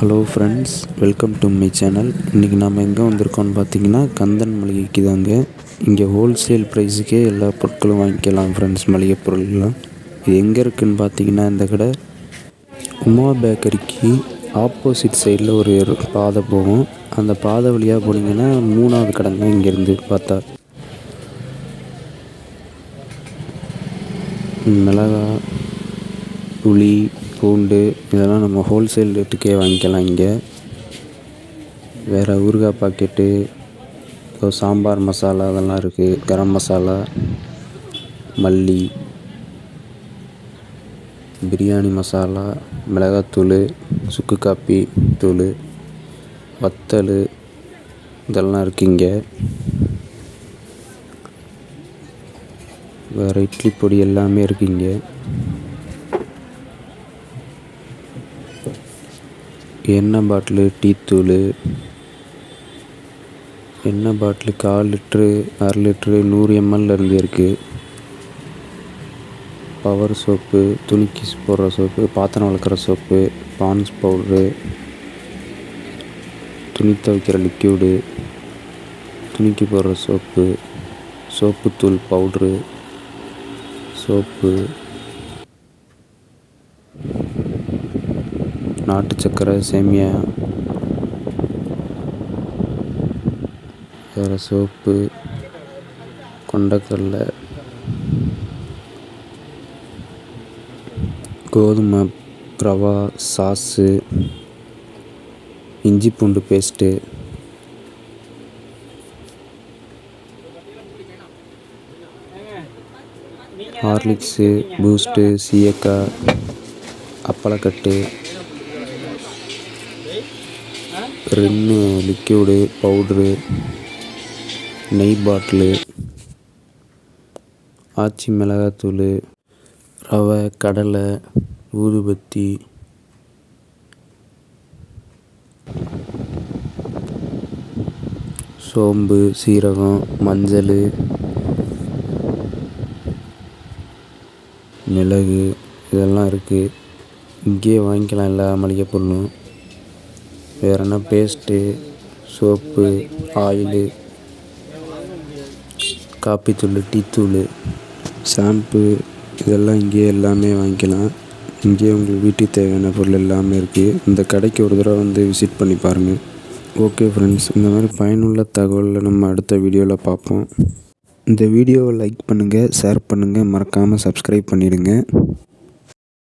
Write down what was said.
Hello friends welcome to my channel இன்றைக்கி நம்ம எங்கே வந்திருக்கோம்னு பார்த்தீங்கன்னா கந்தன் மளிகைக்கு தாங்க. இங்கே ஹோல்சேல் ப்ரைஸுக்கே எல்லா பொருட்களும் வாங்கிக்கலாம் ஃப்ரெண்ட்ஸ் மளிகை பொருள்லாம் இது எங்கே இருக்குதுன்னு பார்த்தீங்கன்னா இந்த கடை உமா பேக்கரிக்கு ஆப்போசிட் சைடில் ஒரு பாதை போகும். அந்த பாதை வழியாக போனீங்கன்னா மூணாவது கடைங்க இங்கேருந்து பார்த்தா. மிளகா புளி பூண்டு இதெல்லாம் நம்ம ஹோல்சேல் ரேட்டுக்கே வாங்கிக்கலாம் இங்கே. வேறு ஊறுகாய் பாக்கெட்டு இப்போ சாம்பார் மசாலா அதெல்லாம் இருக்குது கரம் மசாலா மல்லி பிரியாணி மசாலா மிளகாத்தூள் சுக்கு காப்பி தூள் வத்தல் இதெல்லாம் இருக்குது இங்கே. வேறு இட்லி பொடி எல்லாமே இருக்குது இங்கே. எண்ணெய் பாட்டிலு? டீத்தூள் எண்ணெய் பாட்டிலு? கால் லிட்ரு அரை லிட்ரு நூறு எம்எல்லேருந்து இருக்குது பவர் சோப்பு துணிக்கு போடுற சோப்பு பாத்திரம் வளர்க்குற சோப்பு பான்ஸ் பவுட்ரு துணி துவைக்கிற லிக்யூடு துணிக்கு போடுற சோப்பு சோப்புத்தூள் பவுட்ரு சோப்பு நாட்டு சக்கரை சேமியா வேறு சோப்பு கொண்டக்கடலை கோதுமை ரவா சாஸு இஞ்சி பூண்டு பேஸ்ட்டு ஹார்லிக்ஸு பூஸ்ட்டு சீயக்காய் அப்பளக்கட்டு ரின்னு லிக்யூடு பவுட்ரு நெய் பாட்டிலு ஆச்சி மிளகாத்தூள் ரவை கடலை ஊதுபத்தி சோம்பு சீரகம் மஞ்சள் மிளகு இதெல்லாம் இருக்குது இங்கேயே வாங்கிக்கலாம் எல்லா மளிகை பொருளும். வேறு என்ன பேஸ்ட்டு சோப்பு ஆயிலு காப்பித்தூள் டீத்தூள் ஷாம்பு இதெல்லாம் இங்கேயே எல்லாமே வாங்கிக்கலாம். இங்கேயே உங்களுக்கு வீட்டுக்கு தேவையான பொருள் எல்லாமே இருக்குது இந்த கடைக்கு ஒரு தடவை வந்து விசிட் பண்ணி பாருங்கள் ஓகே ஃப்ரெண்ட்ஸ் இந்த மாதிரி பயனுள்ள தகவலை நம்ம அடுத்த வீடியோவில் பார்ப்போம். இந்த வீடியோவை லைக் பண்ணுங்கள் ஷேர் பண்ணுங்கள் மறக்காமல் சப்ஸ்கிரைப் பண்ணிவிடுங்க